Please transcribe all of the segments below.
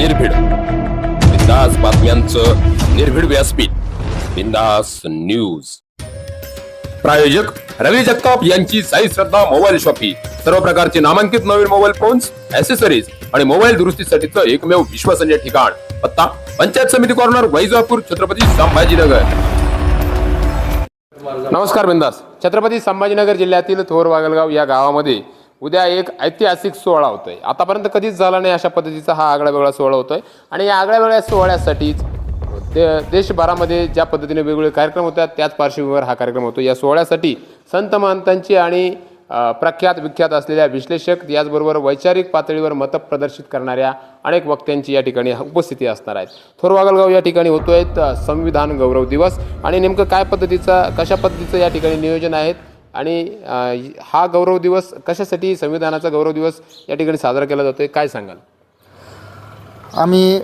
निर्भीड. बिंदास बातम्यांचं निर्भीड व्यासपीठ. बिंदास न्यूज. प्रायोजक रवी जगताप यांची साई श्रद्धा मोबाईल शॉपी. सर्व प्रकारचे नामांकित नवीन मोबाईल फोन्स ऍसेसरीज आणि मोबाईल दुरुस्तीसाठीचं एकमेव विश्वसनीय ठिकाण. पत्ता पंचायत समिती कॉर्नर वैजापूर छत्रपती संभाजीनगर. नमस्कार बिंदास. छत्रपती संभाजीनगर जिल्ह्यातील थोर वागलगाव या गावामध्ये उद्या एक ऐतिहासिक सोहळा होतोय. आतापर्यंत कधीच झाला नाही अशा पद्धतीचा हा आगळा वेगळा सोहळा होतोय. आणि या आगळ्या वेगळ्या सोहळ्यासाठीच दे- देशभरामध्ये ज्या पद्धतीने वेगवेगळे कार्यक्रम होतात त्याच पार्श्वभूमीवर हा कार्यक्रम होतो. या सोहळ्यासाठी संत महंतांची आणि प्रख्यात विख्यात असलेल्या विश्लेषक याचबरोबर वैचारिक पातळीवर मतं प्रदर्शित करणाऱ्या अनेक वक्त्यांची या ठिकाणी उपस्थिती असणार आहेत. थोरवागलगाव या ठिकाणी होतोय संविधान गौरव दिवस. आणि नेमकं काय पद्धतीचा कशा पद्धतीचं या ठिकाणी नियोजन आहेत आणि हा गौरव दिवस कशासाठी संविधानाचा गौरव दिवस या ठिकाणी साजरा केला जातो आहे काय सांगाल? आम्ही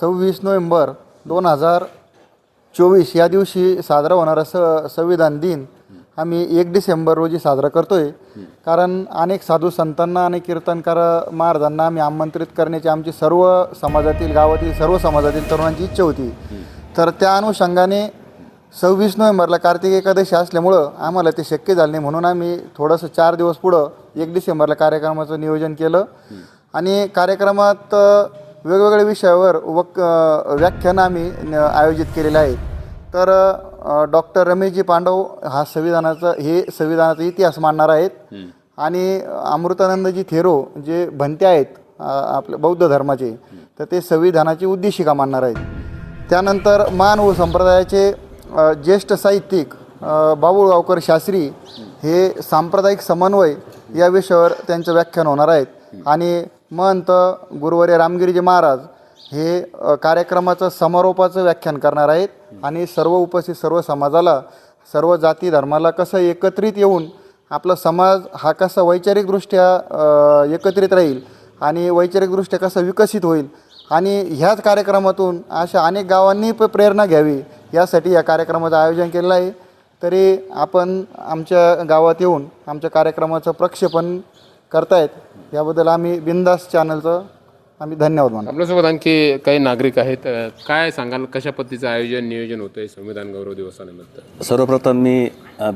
सव्वीस नोव्हेंबर दोन हजार चोवीस या दिवशी साजरा होणारा स संविधान दिन आम्ही एक डिसेंबर रोजी साजरा करतो आहे कारण अनेक साधू संतांना आणि कीर्तनकार महाराजांना आम्ही आमंत्रित करण्याची आमची सर्व समाजातील गावातील सर्व समाजातील तरुणांची इच्छा होती. तर त्या अनुषंगाने सव्वीस नोव्हेंबरला कार्तिक एकादशी असल्यामुळं आम्हाला ते शक्य झालं नाही. म्हणून आम्ही थोडंसं चार दिवस पुढं एक डिसेंबरला कार्यक्रमाचं नियोजन केलं. आणि कार्यक्रमात वेगवेगळ्या विषयावर वक व्याख्यानं आम्ही न- आयोजित केलेले आहेत. तर डॉक्टर रमेशजी पांडव हा संविधानाचा हे संविधानाचा इतिहास मांडणार आहेत. आणि अमृतानंदजी थेरो जे भंते आहेत आपले आपल्या बौद्ध धर्माचे तर ते संविधानाची उद्देशिका मांडणार आहेत. त्यानंतर मान व संप्रदायाचे ज्येष्ठ साहित्यिक बाबुळगावकर शास्त्री हे सांप्रदायिक समन्वय या विषयावर त्यांचं व्याख्यान होणार आहेत. आणि महंत गुरुवर्य रामगिरीजी महाराज हे कार्यक्रमाचं समारोपाचं व्याख्यान करणार आहेत. आणि सर्व उपस्थित सर्व समाजाला सर्व जाती धर्माला कसं एकत्रित येऊन आपला समाज हा कसा वैचारिकदृष्ट्या एकत्रित राहील आणि वैचारिकदृष्ट्या कसा विकसित होईल. आणि ह्याच कार्यक्रमातून अशा अनेक गावांनी प्रेरणा घ्यावी. यासाठी या कार्यक्रमाचं आयोजन केलेलं आहे. तरी आपण आमच्या गावात येऊन आमच्या कार्यक्रमाचं प्रक्षेपण करतायत. याबद्दल आम्ही बिंदास चॅनलचं आम्ही धन्यवाद मानतो. आपल्यासोबत आणखी काही नागरिक आहेत. काय सांगाल? कशा पद्धतीचं आयोजन नियोजन होतंय संविधान गौरव दिवसानिमित्त? सर्वप्रथम मी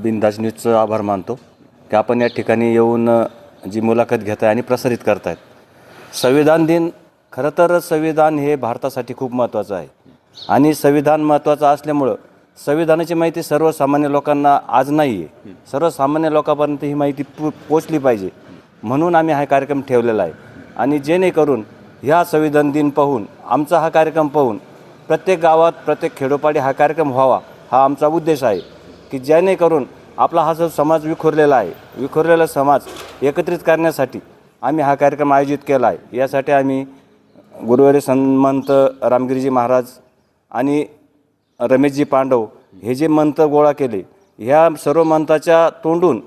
बिनधास्त न्यूजचं आभार मानतो की आपण या ठिकाणी येऊन जी मुलाखत घेत आहे आणि प्रसारित करतायत. संविधान दिन खरं तर संविधान हे भारतासाठी खूप महत्त्वाचं आहे. आणि संविधान महत्त्वाचं असल्यामुळं संविधानाची माहिती सर्वसामान्य लोकांना आज नाही आहे. सर्वसामान्य लोकांपर्यंत ही माहिती पो पोचली पाहिजे. म्हणून आम्ही हा कार्यक्रम ठेवलेला आहे. आणि जेणेकरून ह्या संविधान दिन पाहून आमचा हा कार्यक्रम पाहून प्रत्येक गावात प्रत्येक खेडोपाडी हा कार्यक्रम व्हावा हा आमचा उद्देश आहे. की जेणेकरून आपला हा जो समाज विखुरलेला आहे विखुरलेला समाज एकत्रित करण्यासाठी आम्ही हा कार्यक्रम आयोजित केला आहे. यासाठी आम्ही गुरुवारी संमंत रामगिरीजी महाराज आणि रमेशजी पांडव हे जे मंत गोळा केले ह्या सर्व मंताच्या तोंडून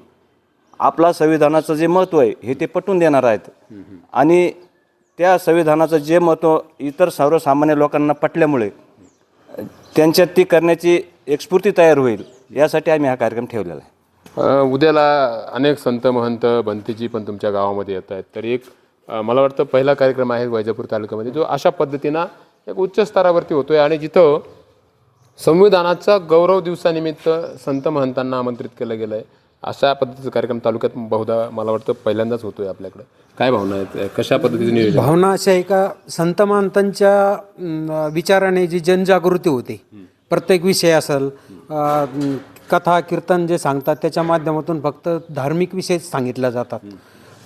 आपला संविधानाचं जे महत्त्व आहे हे ते पटवून देणार आहेत. आणि त्या संविधानाचं जे महत्त्व इतर सर्वसामान्य लोकांना पटल्यामुळे त्यांच्यात ती करण्याची एक स्फूर्ती तयार होईल यासाठी आम्ही हा कार्यक्रम ठेवलेला आहे. उद्याला अनेक संत महंत भंतीजी पण तुमच्या गावामध्ये येत आहेत. तर एक मला वाटतं पहिला कार्यक्रम आहे वैजापूर तालुक्यामध्ये जो अशा पद्धतीनं एक उच्च स्तरावरती होतो आहे आणि जिथं संविधानाचा गौरव दिवसानिमित्त संत महंतांना आमंत्रित केलं गेलं आहे अशा पद्धतीचा कार्यक्रम तालुक्यात बहुधा मला वाटतं पहिल्यांदाच होतोय आपल्याकडे. काय भावना आहेत? कशा पद्धतीने नियोजन? भावना अशा आहे का संत महंतांच्या विचाराने जी जनजागृती होते प्रत्येक विषय असेल कथा कीर्तन जे सांगतात त्याच्या माध्यमातून फक्त धार्मिक विषय सांगितल्या जातात.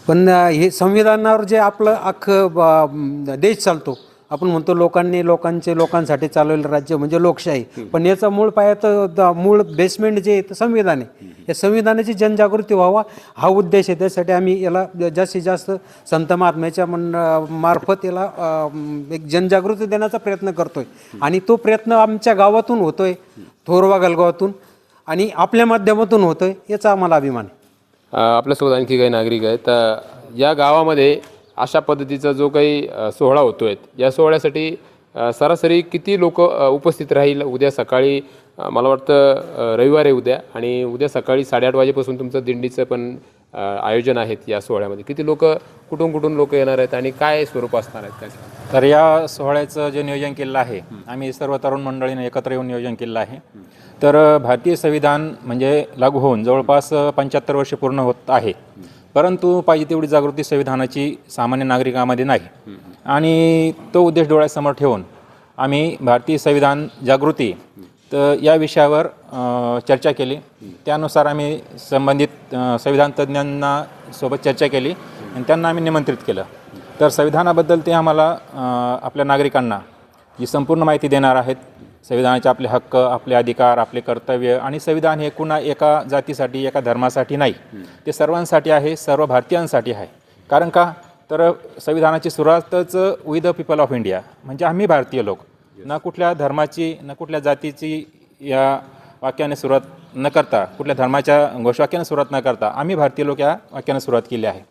पण हे संविधानावर जे आपलं अख्खं देश चालतो आपण म्हणतो लोकांनी लोकांचे लोकांसाठी चालवलेलं राज्य म्हणजे लोकशाही. पण याचा मूळ पायाचं द- मूळ बेसमेंट जे आहे ते संविधान आहे. या संविधानाची जनजागृती व्हावा हा उद्देश आहे. त्यासाठी आम्ही याला जास्तीत जास्त संत महात्म्याच्या मन मार्फत याला एक जनजागृती देण्याचा प्रयत्न करतोय. आणि तो प्रयत्न आमच्या गावातून होतोय थोरवा गावतून आणि आपल्या माध्यमातून होतोय याचा आम्हाला अभिमान आहे. आपल्यासोबत आणखी काही नागरिक आहेत. तर या गावामध्ये अशा पद्धतीचा जो काही सोहळा होतो आहे या सोहळ्यासाठी सरासरी किती लोक उपस्थित राहील? उद्या सकाळी मला वाटतं रविवार आहे उद्या आणि उद्या सकाळी साडेआठ वाजेपासून तुमचं दिंडीचं पण आयोजन आहेत या सोहळ्यामध्ये. किती लोक कुठून कुठून लोक येणार आहेत आणि काय स्वरूप असणार आहेत त्याचं तर या सोहळ्याचं जे नियोजन केलेलं आहे आम्ही सर्व तरुण मंडळीने एकत्र येऊन नियोजन केलं आहे. तर भारतीय संविधान म्हणजे लागू होऊन जवळपास पंच्याहत्तर वर्ष पूर्ण होत आहे. परंतु पाहिजे तेवढी जागृती संविधानाची सामान्य नागरिकांमध्ये नाही. आणि तो उद्देश डोळ्यासमोर ठेवून आम्ही भारतीय संविधान जागृती तर या विषयावर चर्चा केली. त्यानुसार आम्ही संबंधित संविधान तज्ज्ञांना सोबत चर्चा केली आणि त्यांना आम्ही निमंत्रित केलं. तर संविधानाबद्दल ते आम्हाला आपल्या नागरिकांना जी संपूर्ण माहिती देणार आहेत संविधानाचे आपले हक्क आपले अधिकार आपले कर्तव्य आणि संविधान हे कुणा एका जातीसाठी एका धर्मासाठी नाही. ते सर्वांसाठी आहे सर्व भारतीयांसाठी आहे. कारण का? तर संविधानाची सुरुवातच we the people of India म्हणजे आम्ही भारतीय लोक. ना कुठल्या धर्माची ना कुठल्या जातीची या वाक्याने सुरुवात न करता कुठल्या धर्माच्या घोषवाक्याने सुरुवात न करता आम्ही भारतीय लोक या वाक्याने सुरुवात केली आहे.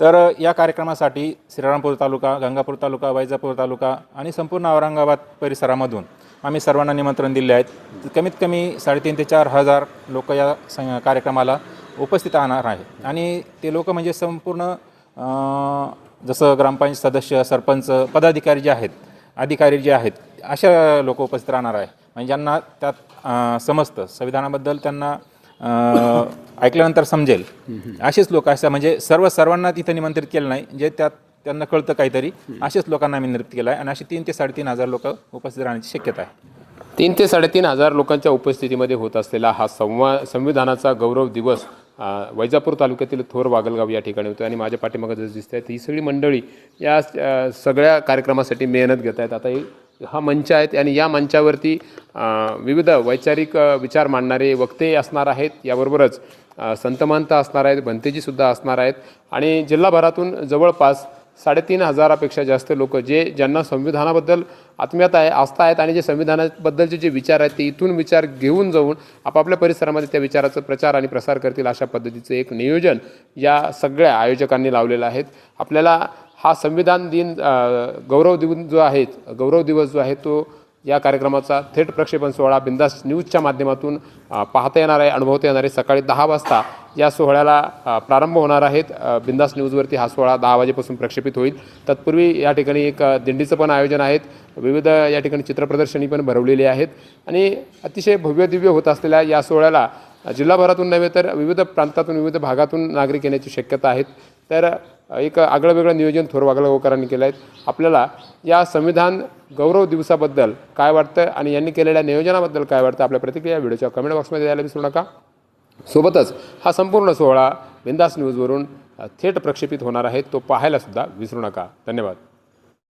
तर या कार्यक्रमासाठी श्रीरामपूर तालुका गंगापूर तालुका वैजापूर तालुका आणि संपूर्ण औरंगाबाद परिसरामधून आम्ही सर्वांना निमंत्रण दिले आहेत. कमीत कमी साडेतीन ते चार हजार लोक या सं कार्यक्रमाला उपस्थित राहणार आहेत आणि ते लोक म्हणजे संपूर्ण जसं ग्रामपंचायत सदस्य सरपंच पदाधिकारी जे आहेत अधिकारी जे आहेत अशा लोक उपस्थित राहणार आहे. म्हणजे ज्यांना त्यात समजतं संविधानाबद्दल त्यांना ऐकल्यानंतर समजेल. असेच लोक असं म्हणजे सर्व सर्वांना तिथं निमंत्रित केलं नाही जे त्यात त्यांना कळतं काहीतरी असेच लोकांना आम्ही निमंत्रित केलं आहे. आणि असे तीन ते साडेतीन हजार लोक उपस्थित राहण्याची शक्यता आहे. तीन ते साडेतीन हजार लोकांच्या उपस्थितीमध्ये होत असलेला हा संवा संविधानाचा गौरव दिवस वैजापूर तालुक्यातील थोर वागलगाव या ठिकाणी होतो आणि माझ्या पाठीमागं जर दिसत आहेत ही सगळी मंडळी या सगळ्या कार्यक्रमासाठी मेहनत घेत आहेत. आता ही हा मंच आहेत आणि या मंचावरती विविध वैचारिक विचार मांडणारे वक्ते असणार आहेत. याबरोबरच अ, संतमंत असणार आहेत भंतेजीसुद्धा असणार आहेत. आणि जिल्हाभरातून जवळपास साडेतीन हजारापेक्षा जास्त लोक जे ज्यांना संविधानाबद्दल आत्मीयता आहे आस्था आहेत आणि जे संविधानाबद्दलचे जे विचार आहेत ते इथून विचार घेऊन जाऊन आपापल्या परिसरामध्ये त्या विचाराचा प्रचार आणि प्रसार करतील अशा पद्धतीचं एक नियोजन या सगळ्या आयोजकांनी लावलेलं आहेत आपल्याला हा संविधान दिन गौरव दिन जो आहे गौरव दिवस जो आहे तो या कार्यक्रमाचा थेट प्रक्षेपण सोहळा बिंदास न्यूजच्या माध्यमातून पाहता येणार आहे अनुभवता येणार आहे. सकाळी दहा वाजता या सोहळ्याला प्रारंभ होणार आहेत. बिंदास न्यूजवरती हा सोहळा दहा वाजेपासून प्रक्षेपित होईल. तत्पूर्वी या ठिकाणी एक दिंडीचं पण आयोजन आहेत. विविध या ठिकाणी चित्रप्रदर्शनी पण भरवलेली आहेत. आणि अतिशय भव्य दिव्य होत असलेल्या या सोहळ्याला जिल्हाभरातून नव्हे तर विविध प्रांतातून विविध भागातून नागरिक येण्याची शक्यता आहेत. तर एक आगळं वेगळं नियोजन थोर वागळगावकरांनी केलं आहे आपल्याला या संविधान गौरव दिवसाबद्दल काय वाटतं आणि यांनी केलेल्या नियोजनाबद्दल काय वाटतं आपल्या प्रतिक्रिया व्हिडिओच्या कमेंट बॉक्समध्ये द्यायला विसरू नका. सोबतच हा संपूर्ण सोहळा बिंदास न्यूजवरून थेट प्रक्षेपित होणार आहे. तो पाहायलासुद्धा विसरू नका. धन्यवाद.